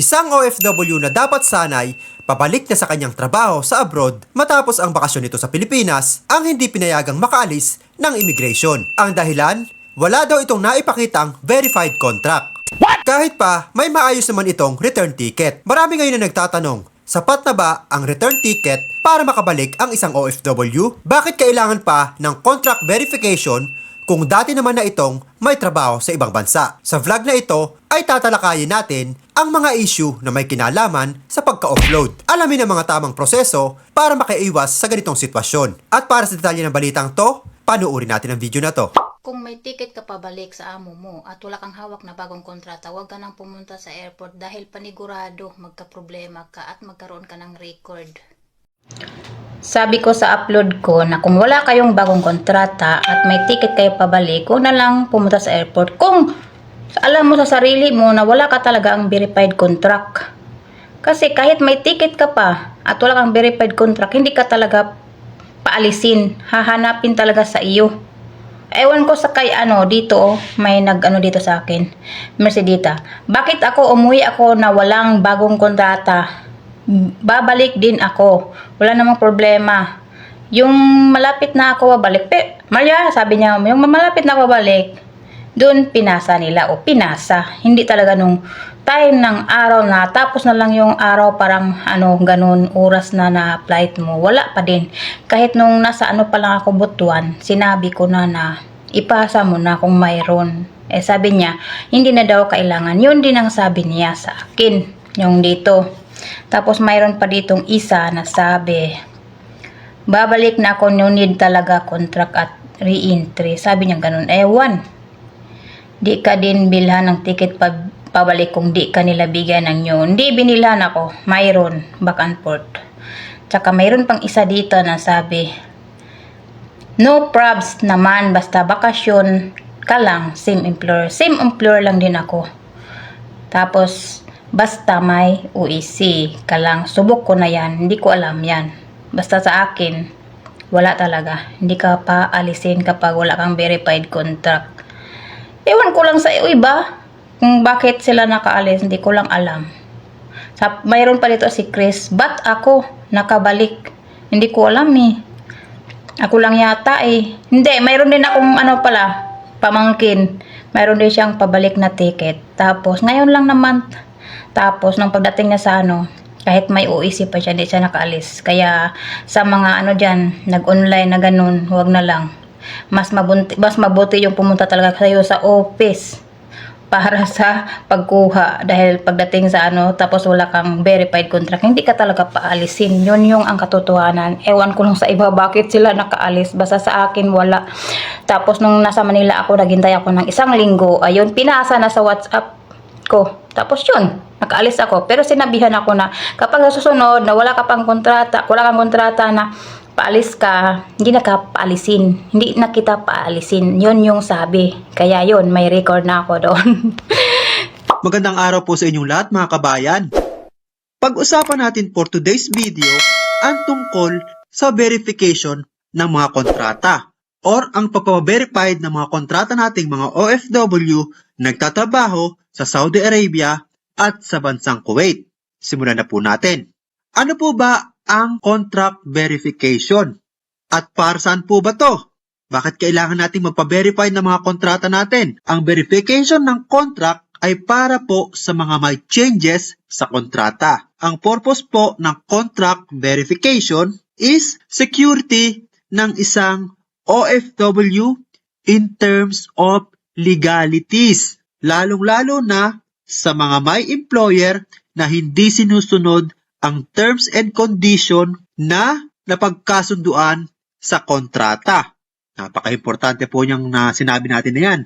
Isang OFW na dapat sanay pabalik na sa kanyang trabaho sa abroad matapos ang bakasyon nito sa Pilipinas ang hindi pinayagang makaalis ng immigration. Ang dahilan, wala daw itong naipakitang verified contract. Kahit pa, may maayos naman itong return ticket. Marami ngayon na nagtatanong, sapat na ba ang return ticket para makabalik ang isang OFW? Bakit kailangan pa ng contract verification kung dati naman na itong may trabaho sa ibang bansa. Sa vlog na ito ay tatalakayin natin ang mga issue na may kinalaman sa pagka-offload. Alamin ang mga tamang proseso para makaiwas sa ganitong sitwasyon. At para sa detalye ng balitang to, panuuri natin ang video na to. Kung may ticket ka pabalik sa amo mo at wala kang hawak na bagong kontrata, huwag ka nang pumunta sa airport dahil panigurado magka-problema ka at magkaroon ka ng record. Sabi ko sa upload ko na kung wala kayong bagong kontrata at may ticket kayo pabalik, huwag na lang pumunta sa airport. Kung alam mo sa sarili mo na wala ka talaga ang verified contract. Kasi kahit may ticket ka pa at wala kang verified contract, hindi ka talaga paalisin. Hahanapin talaga sa iyo. Ewan ko sa kay ano dito oh, may nag ano dito sa akin. Mercedita. Bakit ako umuwi ako na walang bagong kontrata? Babalik din ako. Wala namang problema. Yung malapit na ako babalik. Pe, Maria, sabi niya, yung malapit na ako babalik, doon pinasa nila o pinasa. Hindi talaga nung time ng araw na tapos na lang yung araw parang ano ganun oras na na flight mo wala pa din kahit nung nasa ano pa lang ako butuan sinabi ko na na ipasa mo na kung mayroon eh sabi niya hindi na daw kailangan yun din ang sabi niya sa akin yung dito tapos mayroon pa ditong isa na sabi babalik na ako no need talaga contract at re-entry sabi niya ganun ewan di ka din bilhan ng ticket pa pabalik kung di ka nila bigyan ng yun. Hindi binilhan ako. Mayroon. Back and forth. Tsaka mayroon pang isa dito na sabi, No probs naman. Basta bakasyon ka lang. Same employer. Same employer lang din ako. Tapos, basta may UEC ka lang. Subok ko na yan. Hindi ko alam yan. Basta sa akin, wala talaga. Hindi ka pa alisin kapag wala kang verified contract. Ewan ko lang sa iba kung bakit sila nakaalis, hindi ko lang alam. Sa, mayroon pa dito si Chris, ba't ako nakabalik? Hindi ko alam eh. Ako lang yata eh. Hindi, mayroon din akong ano pala, pamangkin. Mayroon din siyang pabalik na ticket. Tapos, ngayon lang naman, tapos, nung pagdating niya sa ano, kahit may UEC pa siya, hindi siya nakaalis. Kaya, sa mga ano dyan, nag-online na ganun, huwag na lang. Mas mabuti, mas mabuti yung pumunta talaga kayo sa office para sa pagkuha. Dahil pagdating sa ano tapos wala kang verified contract hindi ka talaga paalisin. Yun yung ang katotohanan. Ewan ko lang sa iba bakit sila nakaalis? Basta sa akin wala. Tapos nung nasa Manila ako naghintay ako ng isang linggo. Ayun pinasa na sa whatsapp ko tapos yun nakaalis ako pero sinabihan ako na kapag susunod na wala ka pang kontrata wala kang kontrata na paalis ka, hindi na ka paalisin. Hindi na kita paalisin. Yun yung sabi. Kaya yun, may record na ako doon. Magandang araw po sa inyong lahat mga kabayan. Pag-usapan natin for today's video ang tungkol sa verification ng mga kontrata or ang pagpapaverified ng mga kontrata nating mga OFW nagtatrabaho sa Saudi Arabia at sa bansang Kuwait. Simulan na po natin. Ano po ba ang contract verification? At para saan po ba to? Bakit kailangan nating magpa-verify ng mga kontrata natin? Ang verification ng contract ay para po sa mga may changes sa kontrata. Ang purpose po ng contract verification is security ng isang OFW in terms of legalities. Lalong-lalo na sa mga may employer na hindi sinusunod ang terms and condition na napagkasunduan sa kontrata. Napaka-importante po niyang na sinabi natin na yan.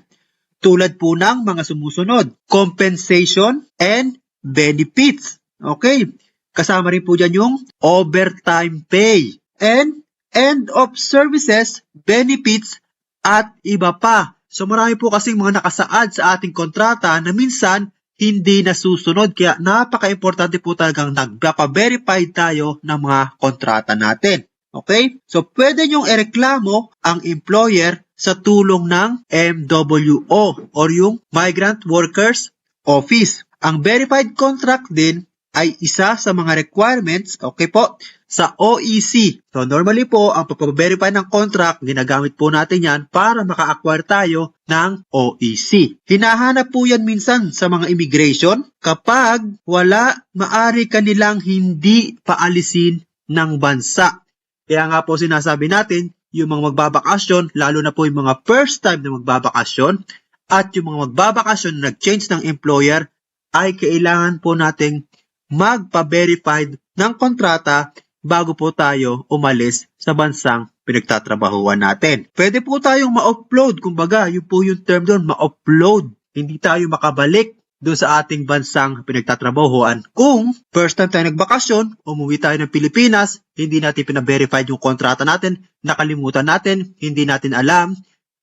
Tulad po ng mga sumusunod, compensation and benefits. Okay? Kasama rin po dyan yung overtime pay and end of services, benefits, at iba pa. So marami po kasing mga nakasaad sa ating kontrata na minsan hindi nasusunod. Kaya napaka-importante po talagang nagpapa-verify tayo ng mga kontrata natin. Okay? So, pwede nyong ereklamo ang employer sa tulong ng MWO or yung Migrant Workers Office. ang verified contract din ay isa sa mga requirements, okay po, sa OEC. So normally po, ang pagpapaverify ng contract, ginagamit po natin yan para maka-acquire tayo ng OEC. Hinahanap po yan minsan sa mga immigration kapag wala, maari kanilang hindi paalisin ng bansa. Kaya nga po sinasabi natin, yung mga magbabakasyon, lalo na po yung mga first time na magbabakasyon, at yung mga magbabakasyon na nag-change ng employer, ay kailangan po nating magpa-verified ng kontrata bago po tayo umalis sa bansang pinagtatrabahuan natin. Pwede po tayong ma-upload, kumbaga, yun po yung term doon, ma-upload. Hindi tayo makabalik doon sa ating bansang pinagtatrabahuan. Kung first time tayo nagbakasyon, umuwi tayo ng Pilipinas, hindi natin pina-verify yung kontrata natin, nakalimutan natin, hindi natin alam,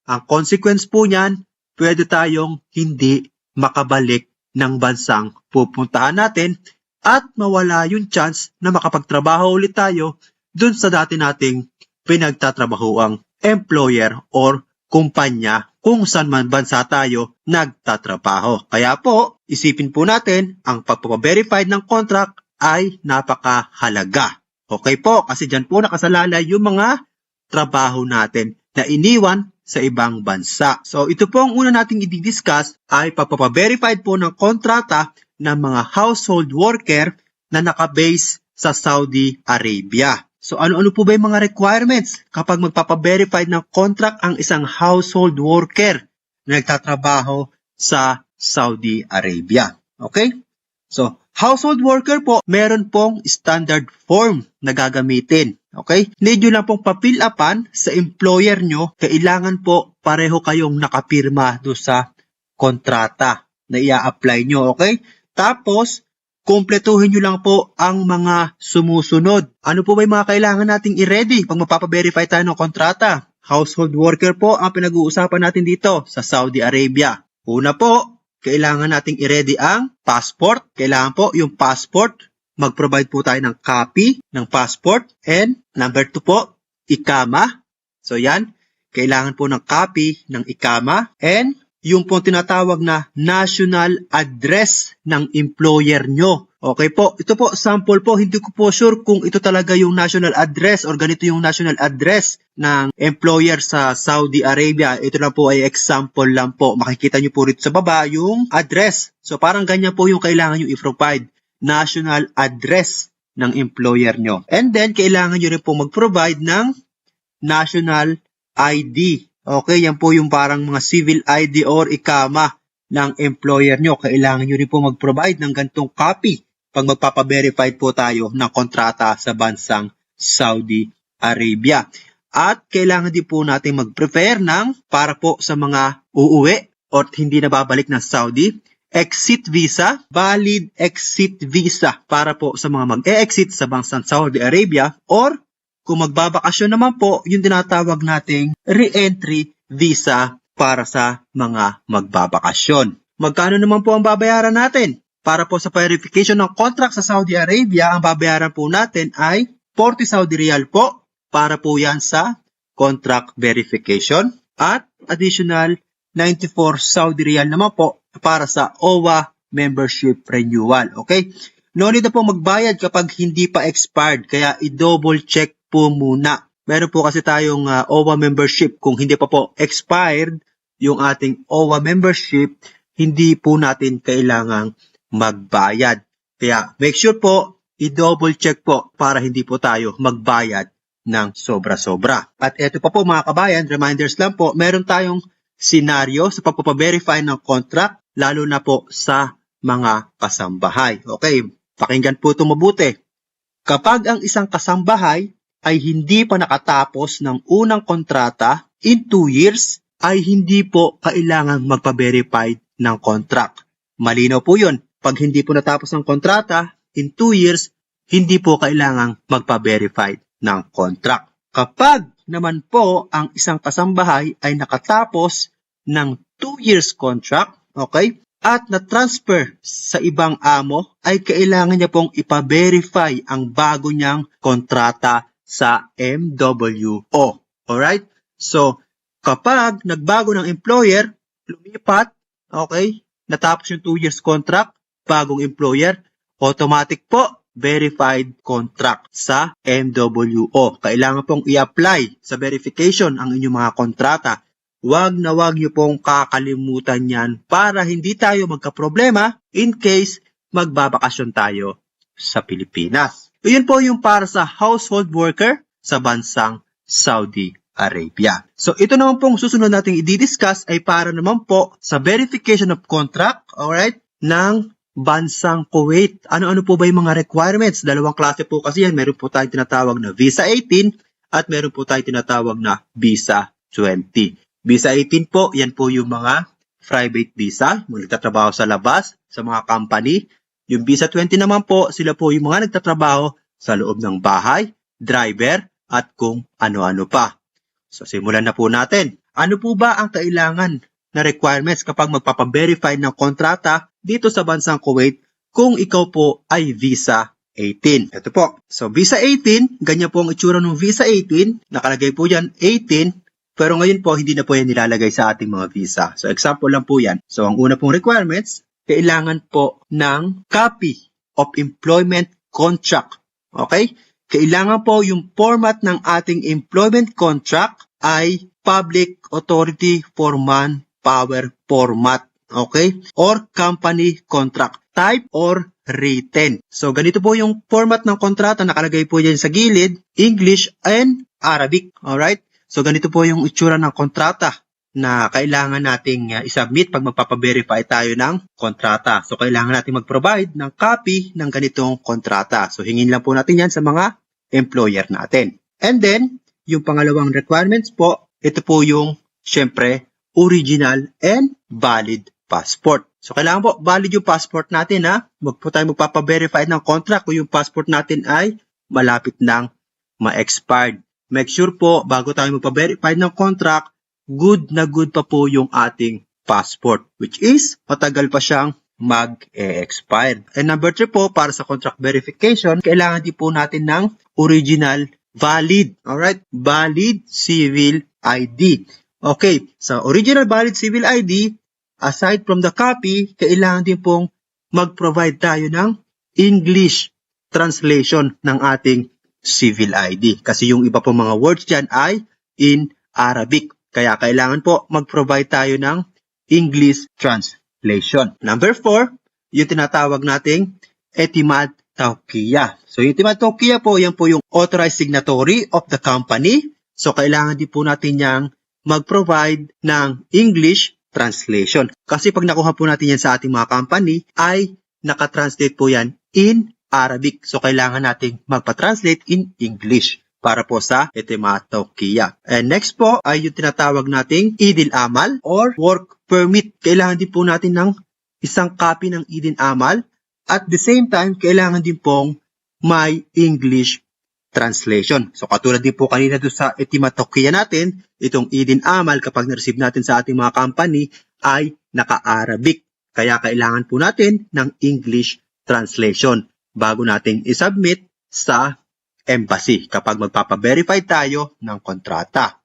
ang consequence po niyan, pwede tayong hindi makabalik ng bansang pupuntahan natin at mawala yung chance na makapagtrabaho ulit tayo dun sa dati nating pinagtatrabahoang employer or kumpanya kung saan man bansa tayo nagtatrabaho. Kaya po, isipin po natin, ang pagpapaverify ng contract ay napakahalaga. Okay po, kasi dyan po nakasalalay yung mga trabaho natin na iniwan sa ibang bansa. So ito po ang una nating i-discuss ay pagpapaverify po ng kontrata ng mga household worker na nakabase sa Saudi Arabia. So ano-ano po ba yung mga requirements kapag magpapaverify ng contract ang isang household worker na nagtatrabaho sa Saudi Arabia? Okay? So, household worker po, meron pong standard form na gagamitin. Okay? Need lang pong papil upan sa employer nyo. Kailangan po pareho kayong nakapirma do sa kontrata na ia-apply nyo. Okay? Tapos, kumpletuhin nyo lang po ang mga sumusunod. Ano po ba yung mga kailangan nating i-ready pag mapapaverify tayo ng kontrata? Household worker po ang pinag-uusapan natin dito sa Saudi Arabia. Una po, kailangan nating i-ready ang passport. Kailangan po yung passport. Mag-provide po tayo ng copy ng passport. And number two po, ikama. So yan, kailangan po ng copy ng ikama. And yung po tinatawag na national address ng employer nyo. Okay po, ito po sample po, hindi ko po sure kung ito talaga yung national address or ganito yung national address ng employer sa Saudi Arabia. Ito lang po ay example lang po. Makikita nyo po rito sa baba yung address. So parang ganyan po yung kailangan nyo i-provide. National address ng employer nyo. And then, kailangan nyo rin po mag-provide ng national ID. Okay, yan po yung parang mga civil ID or ikama ng employer nyo. Kailangan nyo rin po mag-provide ng gantong copy pag magpapaverify po tayo ng kontrata sa bansang Saudi Arabia. At kailangan din po natin mag-prepare ng para po sa mga uuwi or hindi na babalik ng Saudi, exit visa, valid exit visa para po sa mga mag-e-exit sa bansang Saudi Arabia or kung magbabakasyon naman po, yung tinatawag nating re-entry visa para sa mga magbabakasyon. Magkano naman po ang babayaran natin? Para po sa verification ng contract sa Saudi Arabia, ang babayaran po natin ay 40 Saudi Riyal po para po yan sa contract verification at additional 94 Saudi Riyal naman po para sa OWA membership renewal. Okay? No need na po magbayad kapag hindi pa expired kaya i-double check po muna. Meron po kasi tayong uh, OWA membership kung hindi pa po expired yung ating OWA membership, hindi po natin kailangang magbayad. Kaya make sure po i-double check po para hindi po tayo magbayad ng sobra-sobra. At eto pa po mga kabayan, reminders lang po, meron tayong senaryo sa pagpapaverify ng contract, lalo na po sa mga kasambahay. Okay, pakinggan po ito mabuti. Kapag ang isang kasambahay ay hindi pa nakatapos ng unang kontrata in 2 years, ay hindi po kailangang magpa-verify ng contract. Malinaw po yun. Pag hindi po natapos ang kontrata in 2 years, hindi po kailangang magpa-verify ng contract. Kapag naman po ang isang kasambahay ay nakatapos ng 2 years contract, okay, at na-transfer sa ibang amo, ay kailangan niya pong ipa-verify ang bago niyang kontrata sa MWO. Alright? So, kapag nagbago ng employer, lumipat, okay, natapos yung 2 years contract, bagong employer, automatic po verified contract sa MWO. Kailangan pong i-apply sa verification ang inyong mga kontrata. Huwag na huwag niyo pong kakalimutan yan para hindi tayo magkaproblema in case magbabakasyon tayo sa Pilipinas. Iyon po yung para sa household worker sa bansang Saudi Arabia. So ito naman pong susunod nating i-discuss ay para naman po sa verification of contract, alright, ng bansang Kuwait. Ano-ano po ba yung mga requirements? Dalawang klase po kasi yan. Meron po tayong tinatawag na Visa 18 at meron po tayong tinatawag na Visa 20. Visa 18 po, yan po yung mga private visa, yung nagtatrabaho sa labas, sa mga company. Yung Visa 20 naman po, sila po yung mga nagtatrabaho sa loob ng bahay, driver, at kung ano-ano pa. So simulan na po natin. Ano po ba ang kailangan na requirements kapag magpapaverify ng kontrata dito sa bansang Kuwait kung ikaw po ay Visa 18. Ito po. So Visa 18, ganyan po ang itsura ng Visa 18. Nakalagay po yan 18. Pero ngayon po, hindi na po yan nilalagay sa ating mga visa. So example lang po yan. So ang una pong requirements, kailangan po ng copy of employment contract. Okay? Kailangan po yung format ng ating employment contract ay Public Authority for Manpower format. Okay? Or company contract type or written. So, ganito po yung format ng kontrata. Nakalagay po yan sa gilid, English and Arabic. Alright? So, ganito po yung itsura ng kontrata na kailangan nating uh, isubmit pag magpapaverify tayo ng kontrata. So, kailangan nating mag-provide ng copy ng ganitong kontrata. So, hingin lang po natin yan sa mga employer natin. And then, yung pangalawang requirements po, ito po yung, syempre, original and valid passport. So, kailangan po valid yung passport natin ha. Huwag po tayo magpapaverify ng contract kung yung passport natin ay malapit nang ma-expired. Make sure po, bago tayo magpa-verify ng contract, good na good pa po yung ating passport. Which is, matagal pa siyang mag-expire. And number three po, para sa contract verification, kailangan din po natin ng original valid. Alright? Valid civil ID. Okay, sa original valid civil ID, aside from the copy, kailangan din pong mag-provide tayo ng English translation ng ating civil ID. Kasi yung iba po mga words dyan ay in Arabic. Kaya kailangan po mag-provide tayo ng English translation. Number four, yung tinatawag nating Etimat Taukiya. So yung Taukiya po, yan po yung authorized signatory of the company. So kailangan din po natin yang mag-provide ng English translation. Kasi pag nakuha po natin yan sa ating mga company, ay nakatranslate po yan in Arabic. So, kailangan nating magpa-translate in English para po sa Etematokia. And next po ay yung tinatawag nating Idil Amal or Work Permit. Kailangan din po natin ng isang copy ng Idil Amal. At the same time, kailangan din pong may English translation. So katulad din po kanina doon sa Etimatokia natin, itong Idin Amal kapag na-receive natin sa ating mga company ay naka-Arabic. Kaya kailangan po natin ng English translation bago nating isubmit sa embassy kapag magpapaverify tayo ng kontrata.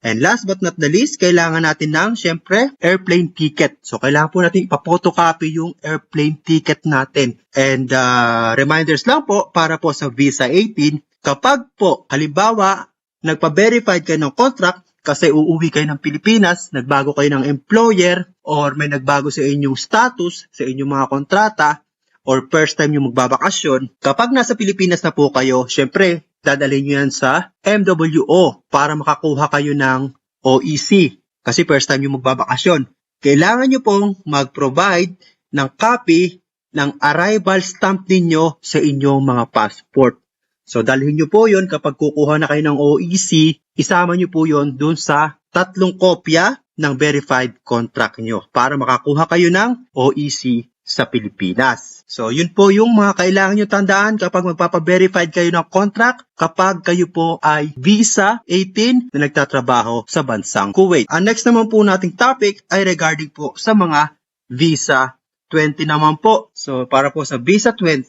And last but not the least, kailangan natin ng, syempre, airplane ticket. So, kailangan po natin ipapotocopy yung airplane ticket natin. And uh, reminders lang po, para po sa Visa 18, kapag po, halimbawa, nagpa-verified kayo ng contract, kasi uuwi kayo ng Pilipinas, nagbago kayo ng employer, or may nagbago sa inyong status, sa inyong mga kontrata, or first time yung magbabakasyon, kapag nasa Pilipinas na po kayo, syempre, dadalhin nyo yan sa MWO para makakuha kayo ng OEC. Kasi first time yung magbabakasyon. Kailangan nyo pong mag-provide ng copy ng arrival stamp ninyo sa inyong mga passport. So, dalhin nyo po yon kapag kukuha na kayo ng OEC, isama nyo po yon dun sa tatlong kopya ng verified contract nyo para makakuha kayo ng OEC sa Pilipinas. So, yun po yung mga kailangan nyo tandaan kapag magpapa-verified kayo ng contract kapag kayo po ay Visa 18 na nagtatrabaho sa bansang Kuwait. Ang next naman po nating topic ay regarding po sa mga Visa 20 naman po. So, para po sa Visa 20,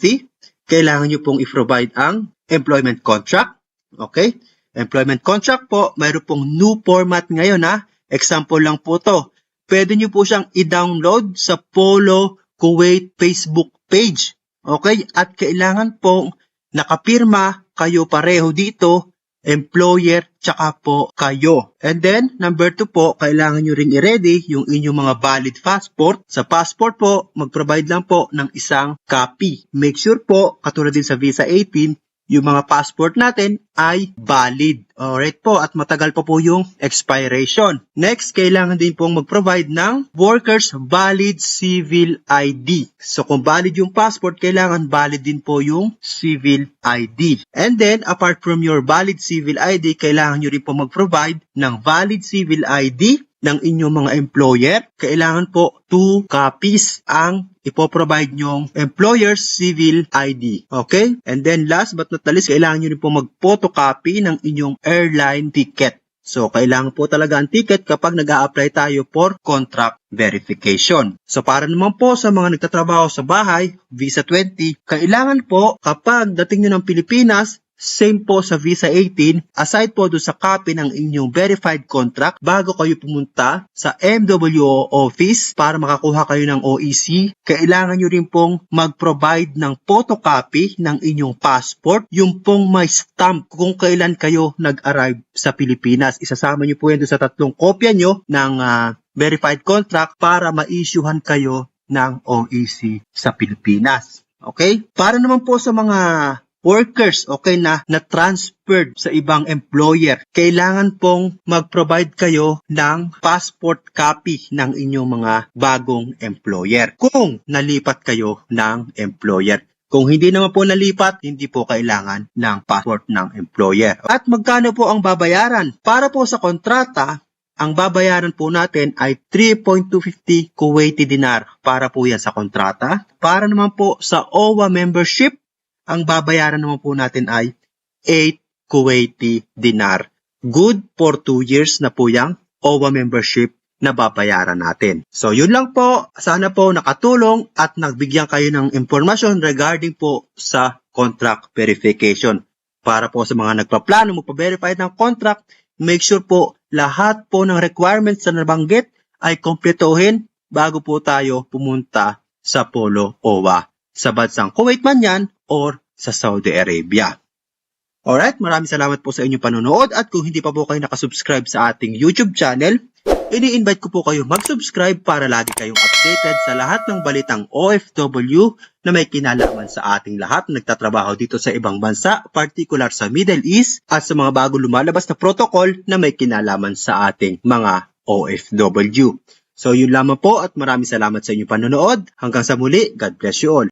kailangan nyo pong i-provide ang employment contract. Okay? Employment contract po, mayroon pong new format ngayon ha. Example lang po to. Pwede nyo po siyang i-download sa Polo Kuwait Facebook page. Okay? At kailangan pong nakapirma kayo pareho dito, employer, tsaka po kayo. And then, number two po, kailangan nyo ring i-ready yung inyong mga valid passport. Sa passport po, mag-provide lang po ng isang copy. Make sure po, katulad din sa Visa 18, yung mga passport natin ay valid. Alright po, at matagal pa po yung expiration. Next, kailangan din pong mag-provide ng workers valid civil ID. So kung valid yung passport, kailangan valid din po yung civil ID. And then, apart from your valid civil ID, kailangan nyo rin po mag-provide ng valid civil ID ng inyong mga employer, kailangan po two copies ang ipoprovide nyong employer's civil ID. Okay? And then last but not least, kailangan nyo rin po mag-photocopy ng inyong airline ticket. So, kailangan po talaga ang ticket kapag nag apply tayo for contract verification. So, para naman po sa mga nagtatrabaho sa bahay, Visa 20, kailangan po kapag dating nyo ng Pilipinas, same po sa Visa 18, aside po doon sa copy ng inyong verified contract, bago kayo pumunta sa MWO office para makakuha kayo ng OEC, kailangan nyo rin pong mag-provide ng photocopy ng inyong passport, yung pong may stamp kung kailan kayo nag-arrive sa Pilipinas. Isasama nyo po yan doon sa tatlong kopya nyo ng ah, verified contract para ma-issuehan kayo ng OEC sa Pilipinas. Okay? Para naman po sa mga workers, okay, na na-transferred sa ibang employer, kailangan pong mag-provide kayo ng passport copy ng inyong mga bagong employer kung nalipat kayo ng employer. Kung hindi naman po nalipat, hindi po kailangan ng passport ng employer. At magkano po ang babayaran? Para po sa kontrata, ang babayaran po natin ay 3.250 Kuwaiti dinar para po yan sa kontrata. Para naman po sa OWA membership, ang babayaran naman po natin ay 8 Kuwaiti dinar. Good for 2 years na po yung OWA membership na babayaran natin. So yun lang po. Sana po nakatulong at nagbigyan kayo ng impormasyon regarding po sa contract verification. Para po sa mga nagpaplano mo pa-verify ng contract, make sure po lahat po ng requirements na nabanggit ay kompletuhin bago po tayo pumunta sa Polo OWA sa bansang Kuwait man yan or sa Saudi Arabia. Alright, maraming salamat po sa inyong panonood at kung hindi pa po kayo nakasubscribe sa ating YouTube channel, ini-invite ko po kayo mag-subscribe para lagi kayong updated sa lahat ng balitang OFW na may kinalaman sa ating lahat na nagtatrabaho dito sa ibang bansa, particular sa Middle East at sa mga bago lumalabas na protocol na may kinalaman sa ating mga OFW. So yun lamang po at maraming salamat sa inyong panonood. Hanggang sa muli, God bless you all.